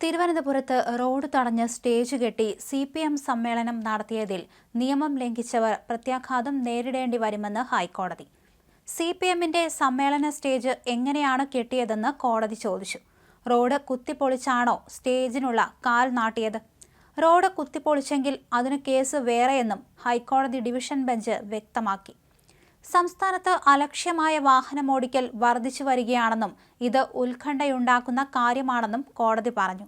തിരുവനന്തപുരത്ത് റോഡ് തടഞ്ഞ് സ്റ്റേജ് കെട്ടി സി പി എം സമ്മേളനം നടത്തിയതിൽ നിയമം ലംഘിച്ചവർ പ്രത്യാഘാതം നേരിടേണ്ടി വരുമെന്ന് ഹൈക്കോടതി. സി പി എമ്മിന്റെ സമ്മേളന സ്റ്റേജ് എങ്ങനെയാണ് കെട്ടിയതെന്ന് കോടതി ചോദിച്ചു. റോഡ് കുത്തിപ്പൊളിച്ചാണോ സ്റ്റേജിനുള്ള കാൽ നാട്ടിയത്? റോഡ് കുത്തിപ്പൊളിച്ചെങ്കിൽ അതിന് കേസ് വേറെയെന്നും ഹൈക്കോടതി ഡിവിഷൻ ബെഞ്ച് വ്യക്തമാക്കി. സംസ്ഥാനത്ത് അലക്ഷ്യമായ വാഹനമോടിക്കൽ വർദ്ധിച്ചു വരികയാണെന്നും ഇത് ഉത്കണ്ഠയുണ്ടാക്കുന്ന കാര്യമാണെന്നും കോടതി പറഞ്ഞു.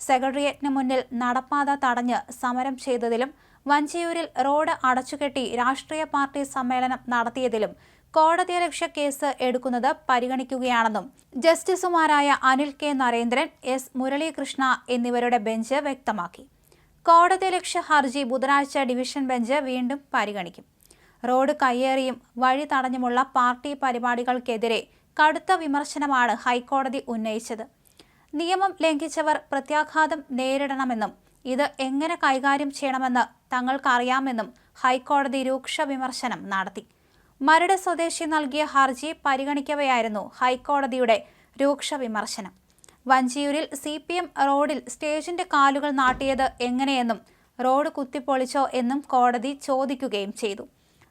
സെക്രട്ടേറിയറ്റിന് മുന്നിൽ നടപ്പാത തടഞ്ഞ് സമരം ചെയ്തതിലും വഞ്ചിയൂരിൽ റോഡ് അടച്ചുകെട്ടി രാഷ്ട്രീയ പാർട്ടി സമ്മേളനം നടത്തിയതിലും കോടതിയലക്ഷ്യ കേസ് എടുക്കുന്നത് പരിഗണിക്കുകയാണെന്നും ജസ്റ്റിസുമാരായ അനിൽ കെ നരേന്ദ്രൻ എസ് മുരളീകൃഷ്ണ എന്നിവരുടെ ബെഞ്ച് വ്യക്തമാക്കി. കോടതിയലക്ഷ്യ ഹർജി ബുധനാഴ്ച ഡിവിഷൻ ബെഞ്ച് വീണ്ടും പരിഗണിക്കും. റോഡ് കയ്യേറിയും വഴി തടഞ്ഞുമുള്ള പാർട്ടി പരിപാടികൾക്കെതിരെ കടുത്ത വിമർശനമാണ് ഹൈക്കോടതി ഉന്നയിച്ചത്. നിയമം ലംഘിച്ചവർ പ്രത്യാഘാതം നേരിടണമെന്നും ഇത് എങ്ങനെ കൈകാര്യം ചെയ്യണമെന്ന് തങ്ങൾക്കറിയാമെന്നും ഹൈക്കോടതി രൂക്ഷ വിമർശനം നടത്തി. മരട് സ്വദേശി നൽകിയ ഹർജി പരിഗണിക്കവെയായിരുന്നു ഹൈക്കോടതിയുടെ രൂക്ഷ വിമർശനം. വഞ്ചിയൂരിൽ സി പി എം റോഡിൽ സ്റ്റേജിന്റെ കാലുകൾ നാട്ടിയത് എങ്ങനെയെന്നും റോഡ് കുത്തിപ്പൊളിച്ചോ എന്നും കോടതി ചോദിക്കുകയും ചെയ്തു.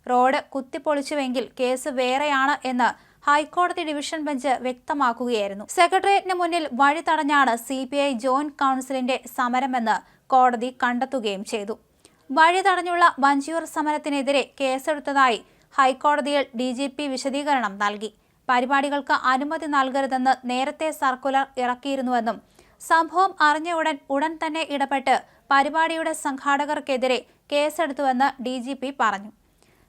റോഡ് കുത്തിപ്പൊളിച്ചുവെങ്കിൽ കേസ് വേറെയാണ് എന്ന് ഹൈക്കോടതി ഡിവിഷൻ ബെഞ്ച് വ്യക്തമാക്കുകയായിരുന്നു. സെക്രട്ടേറിയറ്റിന് മുന്നിൽ വഴി തടഞ്ഞാണ് സി പി ഐ ജോയിന്റ് കൗൺസിലിന്റെ സമരമെന്ന് കോടതി കണ്ടെത്തുകയും ചെയ്തു. വഴി തടഞ്ഞുള്ള വഞ്ചിയൂർ സമരത്തിനെതിരെ കേസെടുത്തതായി ഹൈക്കോടതിയിൽ ഡി ജി പി വിശദീകരണം നൽകി. പരിപാടികൾക്ക് അനുമതി നൽകരുതെന്ന് നേരത്തെ സർക്കുലർ ഇറക്കിയിരുന്നുവെന്നും സംഭവം അറിഞ്ഞ ഉടൻ ഉടൻ തന്നെ ഇടപെട്ട് പരിപാടിയുടെ സംഘാടകർക്കെതിരെ കേസെടുത്തുവെന്ന് ഡി പറഞ്ഞു.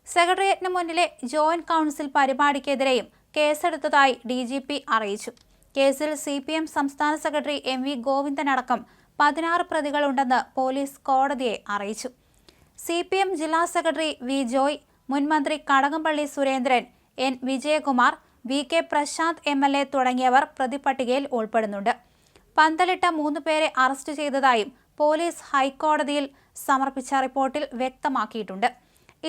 സെക്രട്ടേറിയറ്റിന് മുന്നിലെ ജോയിന്റ് കൗൺസിൽ പരിപാടിക്കെതിരെയും കേസെടുത്തതായി ഡി ജി പി അറിയിച്ചു. കേസിൽ സി പി എം സംസ്ഥാന സെക്രട്ടറി എം വി ഗോവിന്ദനടക്കം പതിനാറ് പ്രതികളുണ്ടെന്ന് പോലീസ് കോടതിയെ അറിയിച്ചു. സി പി എം ജില്ലാ സെക്രട്ടറി വി ജോയ് മുൻമന്ത്രി Kadakampally Surendran N Vijayakumar V K Prashanth M L A തുടങ്ങിയവർ പ്രതിപട്ടികയിൽ ഉൾപ്പെടുന്നുണ്ട്. പന്തലിട്ട മൂന്ന് പേരെ അറസ്റ്റ് ചെയ്തതായും പോലീസ് ഹൈക്കോടതിയിൽ സമർപ്പിച്ച റിപ്പോർട്ടിൽ വ്യക്തമാക്കിയിട്ടുണ്ട്.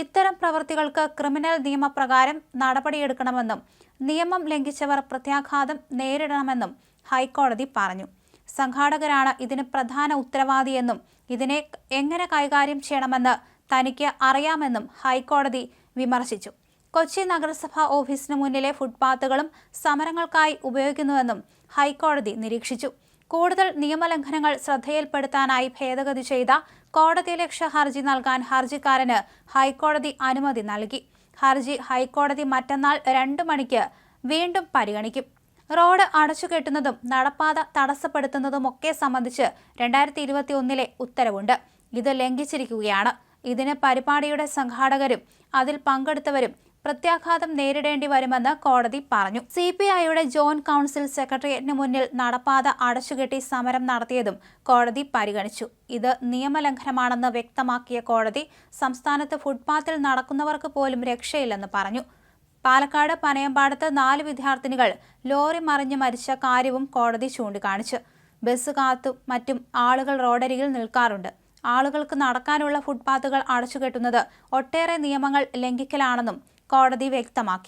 ഇത്തരം പ്രവൃത്തികൾക്ക് ക്രിമിനൽ നിയമപ്രകാരം നടപടിയെടുക്കണമെന്നും നിയമം ലംഘിച്ചവർ പ്രത്യാഘാതം നേരിടണമെന്നും ഹൈക്കോടതി പറഞ്ഞു. സംഘാടകരാണ് ഇതിന് പ്രധാന ഉത്തരവാദിയെന്നും ഇതിനെ എങ്ങനെ കൈകാര്യം ചെയ്യണമെന്ന് തനിക്ക് അറിയാമെന്നും ഹൈക്കോടതി വിമർശിച്ചു. കൊച്ചി നഗരസഭാ ഓഫീസിന് മുന്നിലെ ഫുട്പാത്തുകളും സമരങ്ങൾക്കായി ഉപയോഗിക്കുന്നുവെന്നും ഹൈക്കോടതി നിരീക്ഷിച്ചു. കൂടുതൽ നിയമലംഘനങ്ങൾ ശ്രദ്ധയിൽപ്പെടുത്താനായി ഭേദഗതി ചെയ്ത കോടതിയലക്ഷ്യ ഹർജി നൽകാൻ ഹർജിക്കാരന് ഹൈക്കോടതി അനുമതി നൽകി. ഹർജി ഹൈക്കോടതി മറ്റന്നാൾ രണ്ടു മണിക്ക് വീണ്ടും പരിഗണിക്കും. റോഡ് അടച്ചുകെട്ടുന്നതും നടപ്പാത തടസ്സപ്പെടുത്തുന്നതുമൊക്കെ സംബന്ധിച്ച് രണ്ടായിരത്തി ഇരുപത്തി ഒന്നിലെ ഉത്തരവുണ്ട്. ഇത് ലംഘിച്ചിരിക്കുകയാണ്. ഇതിന് പരിപാടിയുടെ സംഘാടകരും അതിൽ പങ്കെടുത്തവരും പ്രത്യാഘാതം നേരിടേണ്ടി വരുമെന്ന് കോടതി പറഞ്ഞു. സി പി ഐയുടെ ജോയിന്റ് കൗൺസിൽ സെക്രട്ടേറിയറ്റിന് മുന്നിൽ നടപ്പാത അടച്ചുകെട്ടി സമരം നടത്തിയതും കോടതി പരിഗണിച്ചു. ഇത് നിയമലംഘനമാണെന്ന് വ്യക്തമാക്കിയ കോടതി സംസ്ഥാനത്ത് ഫുട്പാത്തിൽ നടക്കുന്നവർക്ക് പോലും രക്ഷയില്ലെന്ന് പറഞ്ഞു. പാലക്കാട് പനയമ്പാടത്ത് നാല് വിദ്യാർത്ഥിനികൾ ലോറി മറിഞ്ഞ് മരിച്ച കാര്യവും കോടതി ചൂണ്ടിക്കാണിച്ചു. ബസ് കാത്തും മറ്റും ആളുകൾ റോഡരികിൽ നിൽക്കാറുണ്ട്. ആളുകൾക്ക് നടക്കാനുള്ള ഫുട്പാത്തുകൾ അടച്ചുകെട്ടുന്നത് ഒട്ടേറെ നിയമങ്ങൾ ലംഘിക്കലാണെന്നും കോടതി വ്യക്തമാക്കി.